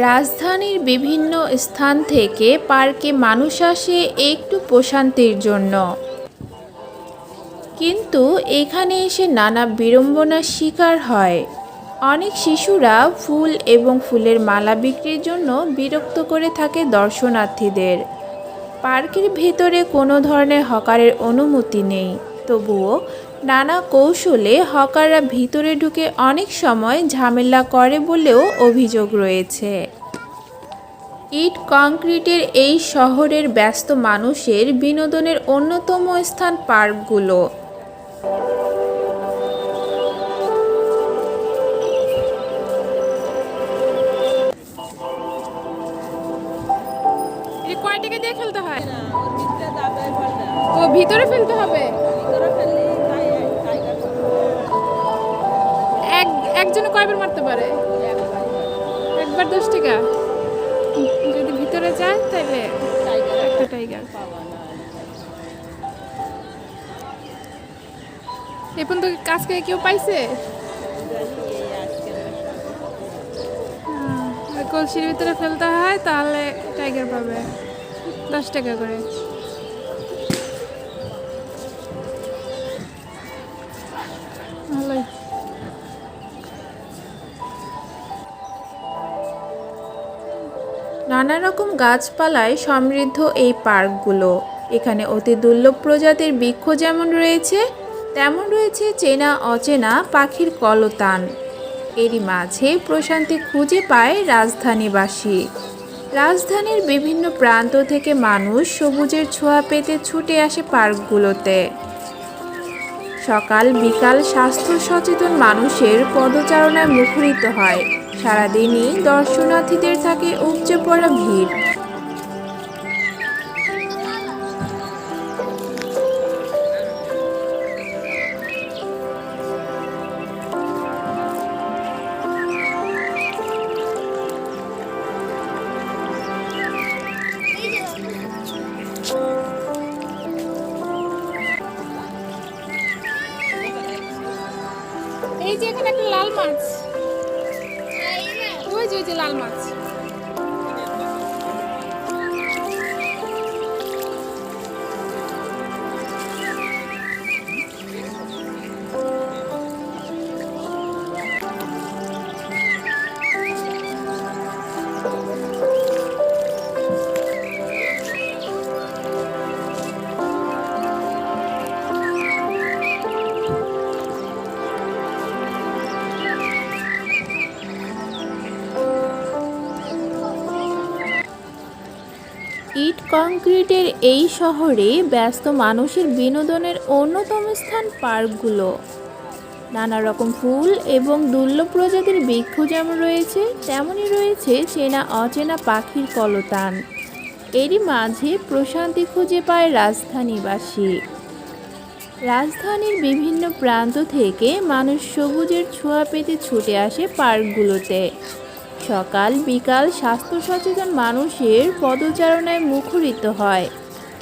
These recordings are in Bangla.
রাজধানীর বিভিন্ন স্থান থেকে পার্কে মানুষ আসে একটু প্রশান্তির জন্য। কিন্তু এখানে এসে নানা বিড়ম্বনার শিকার হয়। অনেক শিশুরা ফুল এবং ফুলের মালা বিক্রির জন্য বিরক্ত করে থাকে দর্শনার্থীদের। পার্কের ভেতরে কোনো ধরনের হকারের অনুমতি নেই। তবুও নানা কৌশলে হকাররা ভিতরে ঢুকে অনেক সময় ঝামেলা করে বলেও অভিযোগ রয়েছে। ইট কংক্রিটের এই শহরের ব্যস্ত মানুষের বিনোদনের অন্যতম স্থান পার্কগুলো। ও ভিতরে ফেলতে হবে? একজনে কয়বার মারতে পারে? একবার দশ টাকা। যদি ভিতরে যায়, তাহলে একটা টাইগার এখন তো কাজ করে কেউ পাইছে? কলসির ভিতরে ফেলতে হয়, তাহলে টাইগার পাবে। দশ টাকা করে। ভালোই। নানা রকম গাছপালায় সমৃদ্ধ এই পার্কগুলো। এখানে অতি দুর্লভ প্রজাতির বৃক্ষ যেমন রয়েছে, তেমন রয়েছে চেনা অচেনা পাখির কলতান। এরই মাঝে প্রশান্তি খুঁজে পায় রাজধানীবাসী। রাজধানীর বিভিন্ন প্রান্ত থেকে মানুষ সবুজের ছোঁয়া পেতে ছুটে আসে পার্কগুলোতে। সকাল বিকাল স্বাস্থ্য সচেতন মানুষের পদচারণায় মুখরিত হয়। সারাদিনই দর্শনার্থীদের থাকে উপচে পড়া ভিড়। এই যে এখানে একটা লাল মাছ। যে লাল মাছ। ইট কংক্রিটের এই শহরে ব্যস্ত মানুষের বিনোদনের অন্যতম স্থান পার্কগুলো। নানা রকম ফুল এবং দুর্লভ প্রজাতির বৃক্ষ যেমন রয়েছে, তেমনই রয়েছে চেনা অচেনা পাখির কলতান। এরই মাঝে প্রশান্তি খুঁজে পায় রাজধানীবাসী। রাজধানীর বিভিন্ন প্রান্ত থেকে মানুষ সবুজের ছোঁয়া পেতে ছুটে আসে পার্কগুলোতে। সকাল বিকাল স্বাস্থ্য সচেতন মানুষের পদচারণায় মুখরিত হয়।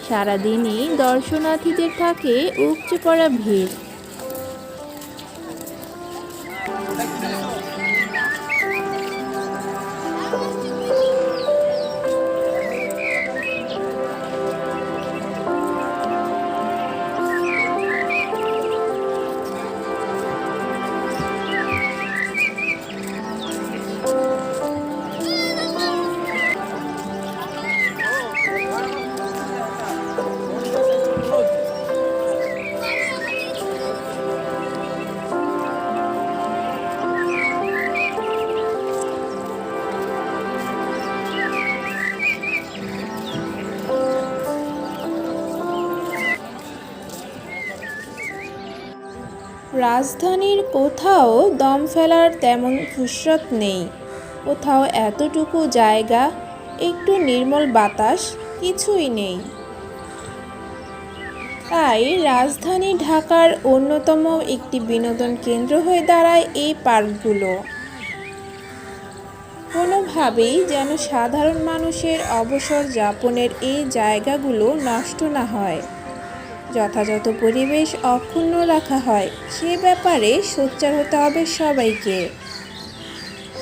সারাদিনই দর্শনার্থীদের থাকে উপচে পড়া ভিড়। রাজধানীর কোথাও দম ফেলার তেমন ফুসরত নেই। কোথাও এতটুকু জায়গা, একটু নির্মল বাতাস, কিছুই নেই। তাই রাজধানী ঢাকার অন্যতম একটি বিনোদন কেন্দ্র হয়ে দাঁড়ায় এই পার্কগুলো। কোনোভাবেই যেন সাধারণ মানুষের অবসর যাপনের এই জায়গাগুলো নষ্ট না হয়। যথাযথ পরিবেশ অক্ষুণ্ণ রাখা হয়। সে ব্যাপারে সোচ্চার হতে হবে সবাইকে।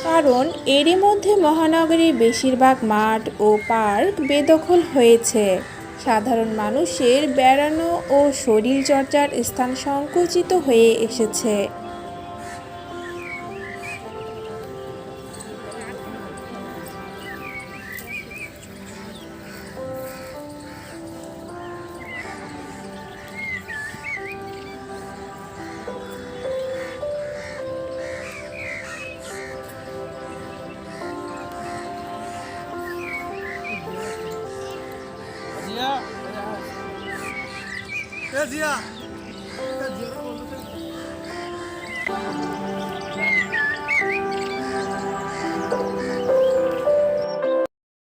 কারণ এরই মধ্যে মহানগরীর বেশিরভাগ মাঠ ও পার্ক বেদখল হয়েছে। সাধারণ মানুষের বেড়ানো ও শরীরচর্চার স্থান সংকুচিত হয়ে এসেছে। জিয়া